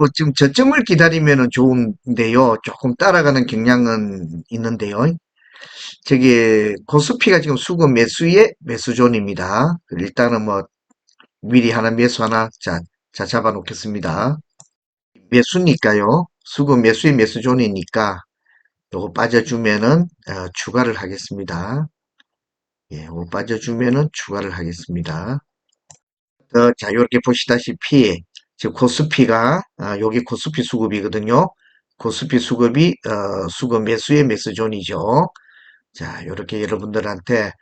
뭐 지금 저점을 기다리면은 좋은데요. 조금 따라가는 경향은 있는데요. 저기 코스피가 지금 수급 매수의 매수존입니다. 일단은 뭐 미리 하나 매수 하나 자, 자 잡아 놓겠습니다. 매수니까요. 수급 매수의 매수존이니까 요거 빠져주면은 어, 추가를 하겠습니다. 예, 요거 빠져주면은 추가를 하겠습니다. 어, 자, 이렇게 보시다시피 지금 코스피가 아, 여기 코스피 수급이거든요. 코스피 수급이 어, 수급 매수의 매수존이죠. 자, 이렇게 여러분들한테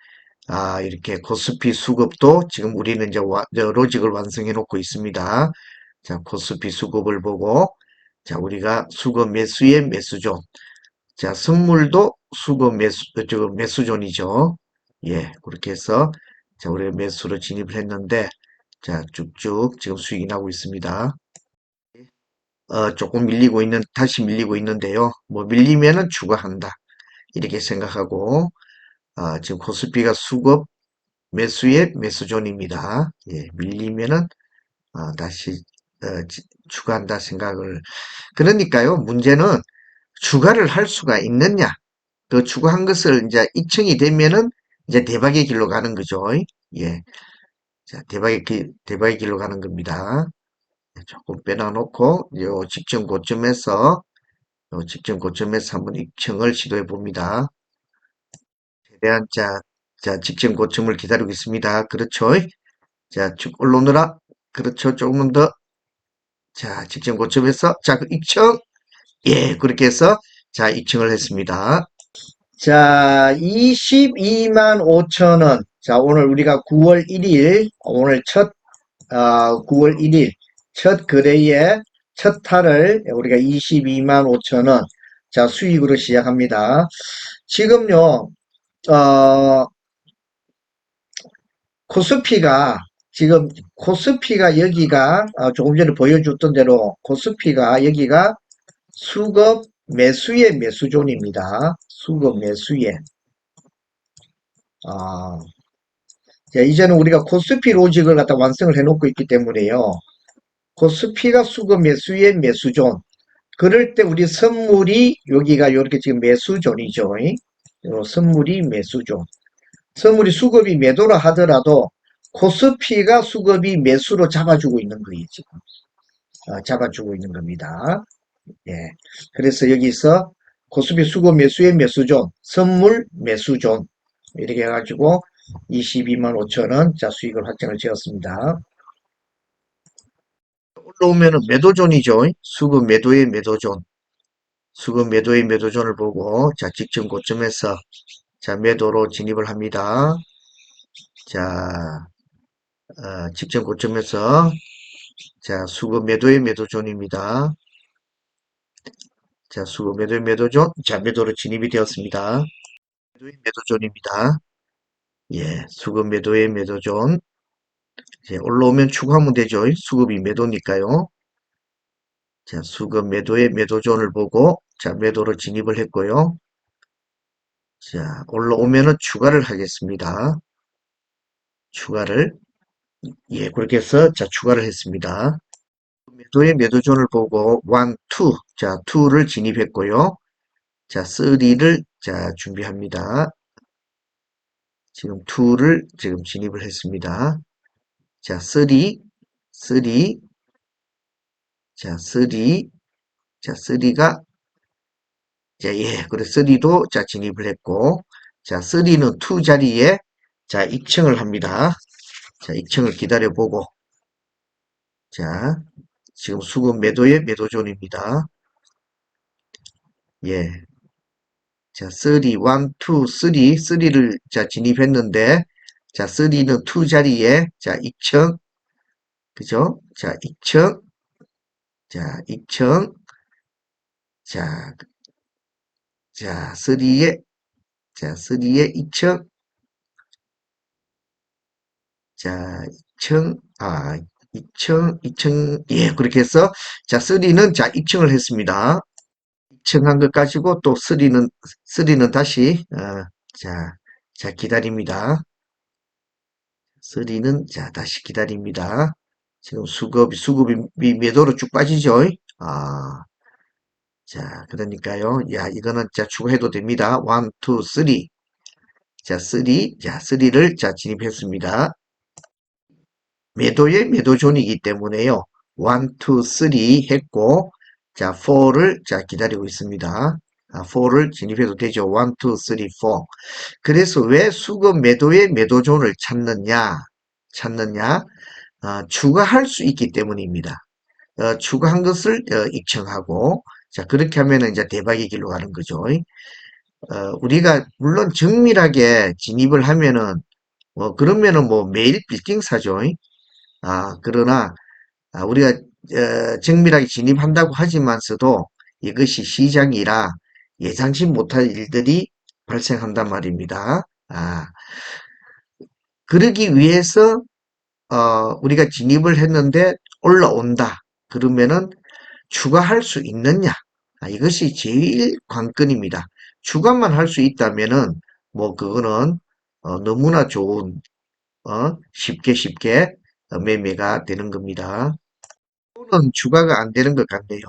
아, 이렇게 코스피 수급도 지금 우리는 이제 와, 저 로직을 완성해 놓고 있습니다. 자, 코스피 수급을 보고 자, 우리가 수급 매수의 매수존. 자, 선물도 수급 매수 저 매수존이죠. 예, 그렇게 해서 자, 우리가 매수로 진입을 했는데 자, 쭉쭉 지금 수익이 나고 있습니다. 어, 조금 밀리고 있는, 다시 밀리고 있는데요. 뭐, 밀리면은 추가한다. 이렇게 생각하고, 어, 지금 코스피가 수급 매수의 매수존입니다. 예, 밀리면은, 어, 다시, 어, 지- 추가한다 생각을. 그러니까요, 문제는 추가를 할 수가 있느냐. 그 추가한 것을 이제 입증이 되면은 이제 대박의 길로 가는 거죠. 예. 자, 대박의 길, 대박의 길로 가는 겁니다. 조금 빼놔놓고 요 직전 고점에서 요 직전 고점에서 한번 입증을 시도해 봅니다. 최대한 자, 자 직전 고점을 기다리고 있습니다. 그렇죠? 자, 쭉 올라오느라 그렇죠. 조금만 더. 자, 직전 고점에서 자, 그 입증. 예, 그렇게 해서 자, 입증을 했습니다. 자, 22만 5천 원. 자, 오늘 우리가 9월 1일, 오늘 첫, 어, 9월 1일 첫 거래의 첫 탈을 우리가 22만 5천 원. 자, 수익으로 시작합니다. 지금요, 어, 코스피가 지금 코스피가 여기가 어, 조금 전에 보여줬던 대로 코스피가 여기가 수급 매수의 매수존입니다. 수급 매수의. 아, 자, 이제는 우리가 코스피 로직을 갖다 완성을 해놓고 있기 때문에요. 코스피가 수급 매수의 매수존. 그럴 때 우리 선물이 여기가 이렇게 지금 매수존이죠. 요 선물이 매수존. 선물이 수급이 매도라 하더라도 코스피가 수급이 매수로 잡아주고 있는 거예요, 지금. 어, 잡아주고 있는 겁니다. 예. 그래서 여기서 코스피 수급 매수의 매수존, 선물 매수존. 이렇게 해가지고 22만 5천원 자 수익을 확정을 지었습니다. 올라오면은 매도존이죠. 수급 매도의 매도존. 수급 매도의 매도존을 보고 자 직전 고점에서 자 매도로 진입을 합니다. 자 어, 직전 고점에서 자 수급 매도의 매도존입니다. 자 수급 매도의 매도존 자 매도로 진입이 되었습니다. 매도의 매도존입니다. 예, 수급 매도의 매도존 이제 올라오면 추가하면 되죠. 수급이 매도니까요. 자, 수급 매도의 매도존을 보고 자, 매도로 진입을 했고요. 자, 올라오면은 추가를 하겠습니다. 추가를 예, 그렇게 해서 자, 추가를 했습니다. 매도의 매도존을 보고 1, 2, 자, 2를 진입했고요. 자, 3를 자, 준비합니다. 지금 2를 지금 진입을 했습니다. 자, 3, 3, 자, 3, 자, 3가 자, 예, 그래 3도 자, 진입을 했고 자, 3는 2 자리에 자, 입층을 합니다. 자, 입층을 기다려보고 자, 지금 수급 매도의 매도존입니다. 예. 자, 3, 1, 2, 3, 3를 자, 진입했는데 자, 3는 2 자리에 자, 입층 그죠? 자, 입층 자, 입층 자, 자, 3에 자, 3에 입층 자, 2층, 아, 2층, 2층, 예, 그렇게 해서, 자, 3는, 자, 입층을 했습니다. 입층한 것 가지고 또 3는, 3는 다시, 어, 자, 자, 기다립니다. 3는, 자, 다시 기다립니다. 지금 수급이, 수급이 미- 매도로 쭉 빠지죠? 아, 자, 그러니까요. 야, 이거는 자, 추가해도 됩니다. 1, 2, 3. 자, 3. 자, 3를 자, 진입했습니다. 매도의 매도존이기 때문에요. 1, 2, 3 했고, 자, 4를 자, 기다리고 있습니다. 아, 4를 진입해도 되죠. 1, 2, 3, 4. 그래서 왜 수급 매도의 매도존을 찾느냐? 찾느냐? 어, 추가할 수 있기 때문입니다. 어, 추가한 것을 어, 입청하고, 자, 그렇게 하면 이제 대박의 길로 가는 거죠. 어, 우리가 물론 정밀하게 진입을 하면은, 뭐, 그러면은 뭐 매일 빌딩 사죠. 아, 그러나, 아, 우리가 어, 정밀하게 진입한다고 하지만서도 이것이 시장이라 예상치 못할 일들이 발생한단 말입니다. 아, 그러기 위해서 어, 우리가 진입을 했는데 올라온다. 그러면은 추가할 수 있느냐? 아, 이것이 제일 관건입니다. 추가만 할 수 있다면은 뭐 그거는 어, 너무나 좋은 어, 쉽게 쉽게 어, 매매가 되는 겁니다. 또는 추가가 안 되는 것 같네요.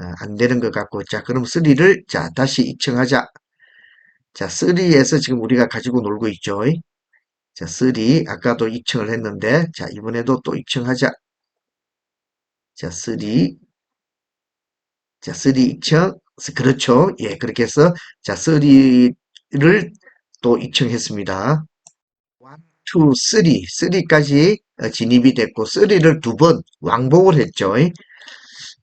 어, 안 되는 것 같고 자 그럼 3를 자 다시 입청하자. 자 3에서 지금 우리가 가지고 놀고 있죠. 자 3 아까도 입청을 했는데 자 이번에도 또 입청하자. 자 3, 자 3 입청 그렇죠. 예 그렇게 해서 자 3를 또 입청했습니다. 1, 2, 3, 3까지 진입이 됐고 3를 두 번 왕복을 했죠.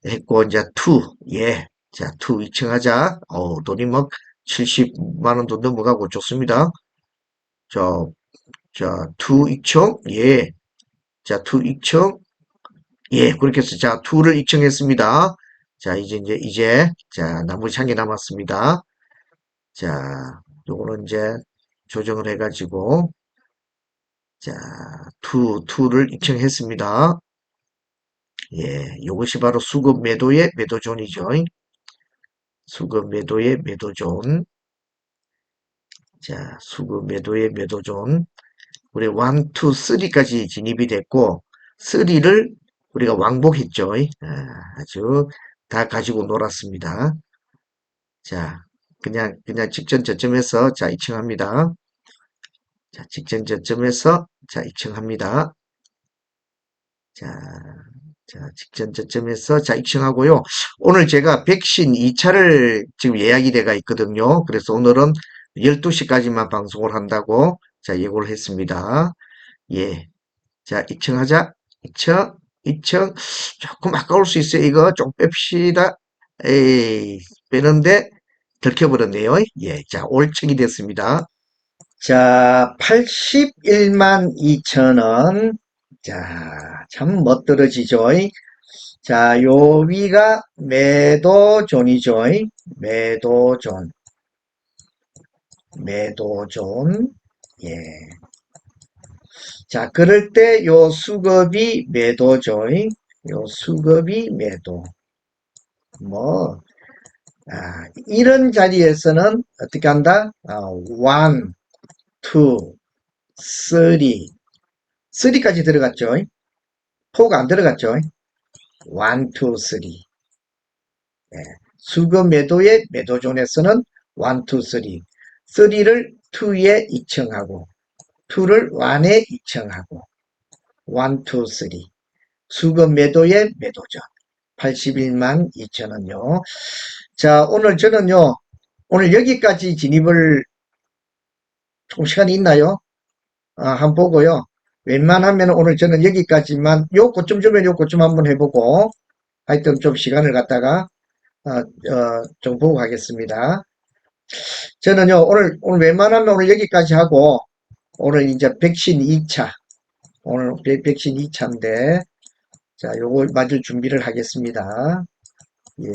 했고 이제 2, 예, 자2 입청하자. 어 돈이 막 70만 원도 넘어가고 좋습니다. 자, 자2 입청, 예, 자2 입청, 예, 그렇게 해서 자 2를 입청했습니다. 자 이제 이제 이제 자 나머지 한 개 남았습니다. 자 요거는 이제 조정을 해가지고 자, 2, 2를 입증했습니다. 예, 이것이 바로 수급 매도의 매도존이죠. 수급 매도의 매도존. 자, 수급 매도의 매도존. 우리 1, 2, 3까지 진입이 됐고, 3를 우리가 왕복했죠. 아, 아주 다 가지고 놀았습니다. 자, 그냥, 그냥 직전 저점에서, 자, 입증합니다. 자, 직전 저점에서, 자, 입증합니다. 자, 자, 직전 저점에서 자, 입증하고요. 오늘 제가 백신 2차를 지금 예약이 돼가 있거든요. 그래서 오늘은 12시까지만 방송을 한다고 자, 예고를 했습니다. 예. 자, 입증하자. 입증, 입증. 조금 아까울 수 있어요. 이거 좀 뺍시다. 에이, 빼는데 들켜버렸네요. 예. 자, 올측이 됐습니다. 자, 81만 2천원. 자, 참 멋들어지죠. 자, 요 위가 매도존이죠. 매도존. 매도존. 예. 자, 그럴 때 요 수급이 매도죠. 요 수급이 매도. 뭐, 아, 이런 자리에서는 어떻게 한다? 아, 1, 2, 3, 3까지 들어갔죠. 4가 안 들어갔죠. 1, 2, 3. 네. 수급 매도의 매도존에서는 1, 2, 3. 3를 2에 입청하고 2를 1에 입청하고 1, 2, 3. 수급 매도의 매도존. 81만 2천원요. 자, 오늘 저는요, 오늘 여기까지 진입을 조금 시간이 있나요? 아, 한번 보고요. 웬만하면 오늘 저는 여기까지만 요 고점 주면 요 고점 한번 해보고 하여튼 좀 시간을 갖다가 어, 어, 좀 보고 가겠습니다. 저는요 오늘 오늘 웬만하면 오늘 여기까지 하고 오늘 이제 백신 2차 오늘 백신 2차인데 자 요걸 맞을 준비를 하겠습니다. 예.